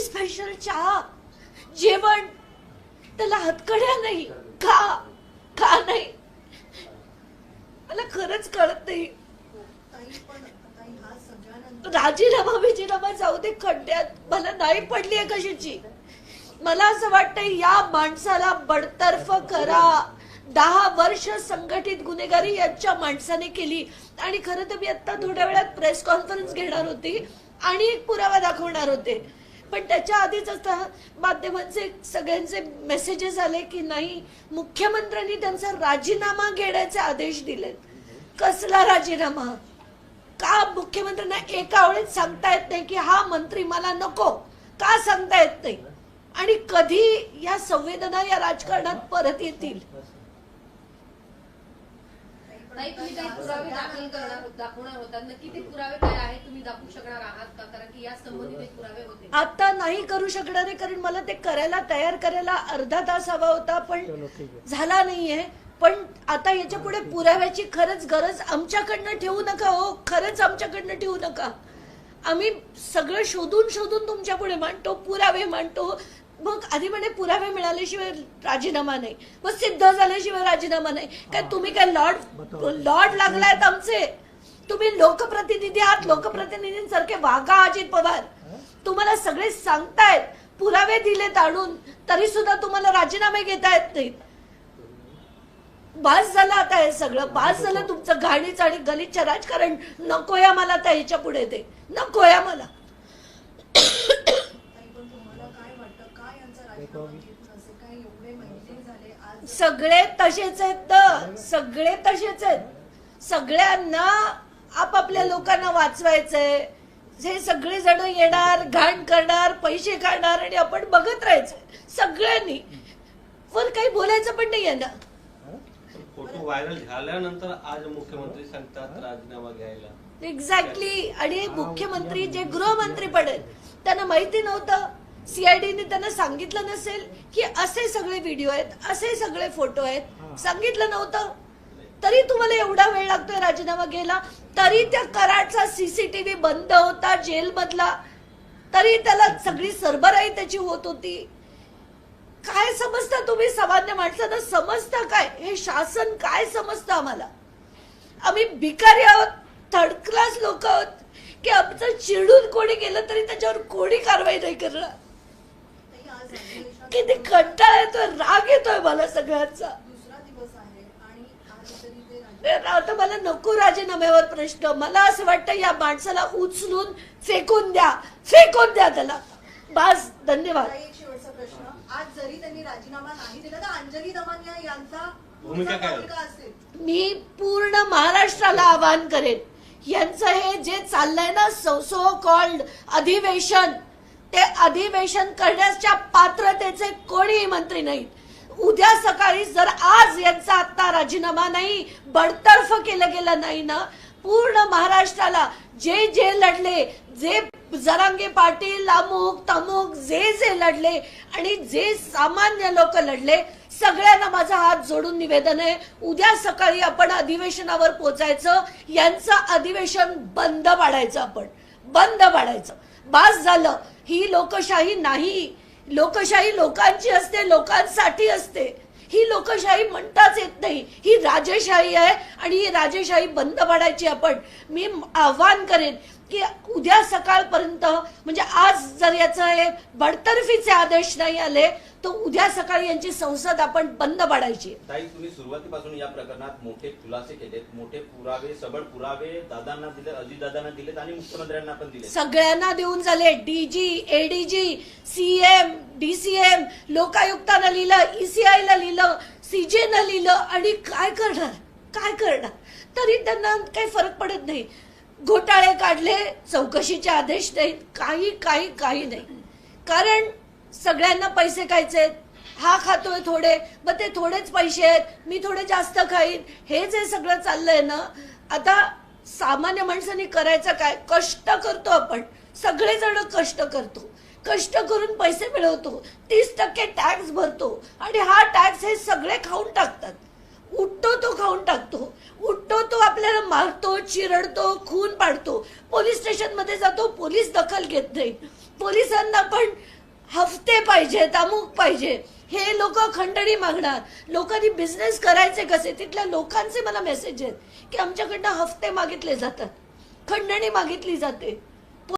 Special चहा जेवण. त्याला हातकड्या नाही. का का नाही. मला खरंच कळत नाही. राजीनामा बिजीनामा जाऊ दे खड्ड्यात. मला नाही पडली आहे कशाची? मला असं वाटतं या माणसाला बडतर्फ करा. दहा वर्ष संघटित गुन्हेगारी यांच्या माणसाने केली. आणि खरं तर मी आता थोड्या वेळात प्रेस कॉन्फरन्स घेणार होती. आणि एक पुरावा दाखवणार होते. पण त्याच्या आधीच आता माध्यमांचे सगळ्यांचे मेसेजेस आले की नाही मुख्यमंत्र्यांनी त्यांचा राजीनामा घेण्याचे आदेश दिलेत. कसला राजीनामा? का मुख्यमंत्र्यांना एका वेळेत सांगता येत नाही की हा मंत्री मला नको? का सांगता येत नाही? आणि कधी या संवेदना या राजकारणात परत येतील? ताई तुम्ही काही पुरावे दाखल करणार होत- दाखवणार होता नक्की ते पुरावे काय आहेत तुम्ही दाखवू शकणार आहात का? कारण की या संबंधित एक पुरावे होते. आता नाही करू शकणार आहे कारण मला ते करायला तयार करायला अर्धा तास हवा होता पण झाला नाहीये. पण आता याच्यापुढे पुराव्याची खरंच गरज आमच्याकडनं ठेवू नका हो. खरंच आमच्याकडनं ठेवू नका. आम्ही सगळं शोधून शोधून तुमच्यापुढे मांडतो पुरावे मांडतो. मग आधी म्हणे पुरावे मिळाल्याशिवाय राजीनामा नाही. मग सिद्ध झाल्याशिवाय राजीनामा नाही. काय तुम्ही काय लॉर्ड लॉर्ड लागलायत आमचे. तुम्ही लोकप्रतिनिधी आहात. लोकप्रतिनिधींसारखे वागा अजित पवार. तुम्हाला सगळे सांगतायत. पुरावे दिलेत आणून. तरी सुद्धा तुम्हाला राजीनामे घेता येत नाहीत. बास झालं आता हे सगळं. बास झालं तुमचं घाणीच आणि गलिच्छ राजकारण. नकोया मला आता ह्याच्या पुढे ते. नकोया मला ताई पण तुम्हाला काय वाटतं काय यांचा राजीनामा घेत नसेल काय एवढे महिने झाले आज सगळे तसेच आहेत ना सगळे तसेच आहेत. सगळ्यांना आपापल्या लोकांना वाचवायचंय. हे सगळे जण येणार घाण करणार पैसे काढणार आणि आपण बघत राहायचं सगळ्यांनी. वर काही बोलायचं पण नाही आहे ना फोटो व्हायरल झाल्यानंतर आज मुख्यमंत्री सांगतात राजीनामा घ्यायला. एक्झॅक्टली आणि मुख्यमंत्री जे गृहमंत्री पडेल त्यांना माहिती नव्हतं. सीआयडीने त्यांना सांगितलं नसेल की असे सगळे व्हिडिओ आहेत असे सगळे फोटो आहेत. सांगितलं नव्हतं. तरी तुम्हाला एवढा वेळ लागतोय राजीनामा घ्यायला? तरी त्या कराडचा सीसीटीव्ही बंद होता जेलमधला तरी त्याला सगळी सरबराई त्याची होत होती. काय समजता तुम्ही सामान्य माणसांना? समजता काय? हे शासन काय समजतं आम्हाला? आम्ही भिकारी आहोत थर्ड क्लास लोक आहोत की आमचं चिडून कोणी गेलं तरी त्याच्यावर कोणी कारवाई नाही करणार? किती कंटाळा येतोय राग येतोय मला सगळ्यांचा. दुसरा दिवस आहे आणि आज तरी ते राजी- ते आता मला नको राजीनाम्यावर प्रश्न. मला असं वाटतं या माणसाला उचलून फेकून द्या. फेकून द्या त्याला. बास धन्यवाद. ताई, एक शेवटचा प्रश्न. आज जरी त्यांनी राजीनामा नाही दिला तर अंजली दमानिया यांचा भूमिका पुढचा काय? पाऊल काय असेल. मी पूर्ण महाराष्ट्राला आवाहन करेन. यांचं हे जे चाललंय ना सो कॉल्ड अधिवेशन ते अधिवेशन करण्याच्या पात्रतेचे कोणीही मंत्री नाहीत. उद्या सकाळी जर आज यांचा आता राजीनामा नाही बडतर्फ केलं गेलं नाही ना पूर्ण महाराष्ट्राला जे जे लढले जे जरांगे पाटील अमुक तमुक जे जे लढले आणि जे सामान्य लोक लढले सगळ्यांना माझा हात जोडून निवेदन आहे. उद्या सकाळी आपण अधिवेशनावर पोचायचं यांचं अधिवेशन बंद पाडायचं आपण. बंद पाडायचं. बास झालं. ही लोकशाही नाही. लोकशाही लोकांची असते लोकांसाठी असते. ही लोकशाही म्हणताच येत नाही. ही राजेशाही आहे आणि ही राजेशाही बंद पाडायची आपण. मी आव्हान करेन की उद्या सकाळपर्यंत म्हणजे आज जर याचं हे बडतर्फीचे आदेश नाही आले तर उद्या सकाळी यांची संसद आपण बंद पाडायची. ताई तुम्ही सुरुवातीपासून या प्रकरणात मोठे खुलासे केलेत. मोठे पुरावे सबळ पुरावे दादांना दिले अजितदादांना दिलेत आणि मुख्यमंत्र्यांना पण दिले सगळ्यांना देऊन झाले. डीजी एडीजी सीएम डीसीएम लोकायुक्तानं लिहिलं ईसीआयला लिहिलं सीजेनं लिहिलं आणि काय करणार? काय करणार? तरी त्यांना काही फरक पडत नाही. घोटाळे काढले चौकशीचे आदेश नाहीत काही काही काही नाही. कारण सगळ्यांना पैसे खायचे हा खातोय थोडे मग ते थोडेच पैसे आहेत मी थोडे जास्त खाईन. हे जे सगळं चाललंय ना आता सामान्य माणसाने करायचं काय? कष्ट करतो आपण. सगळेजण कष्ट करतो. कष्ट करून पैसे मिळवतो. तीस टक्के टॅक्स भरतो. आणि हा टॅक्स हे सगळे खाऊन टाकतात. उठतो तो खाऊन टाकतो. उठतो तो आपल्याला मारतो चिरडतो खून पाडतो. पोलीस स्टेशनमध्ये जातो पोलीस दखल घेत नाही. पोलिसांना पण हफ्ते पाहिजेत अमुक पाहिजे. हे लोक खंडणी मागणार. लोकांनी बिझनेस करायचे कसे? तिथल्या लोकांचे मला मेसेज आहेत की आमच्याकडनं हफ्ते मागितले जातात. खंडणी मागितली जाते.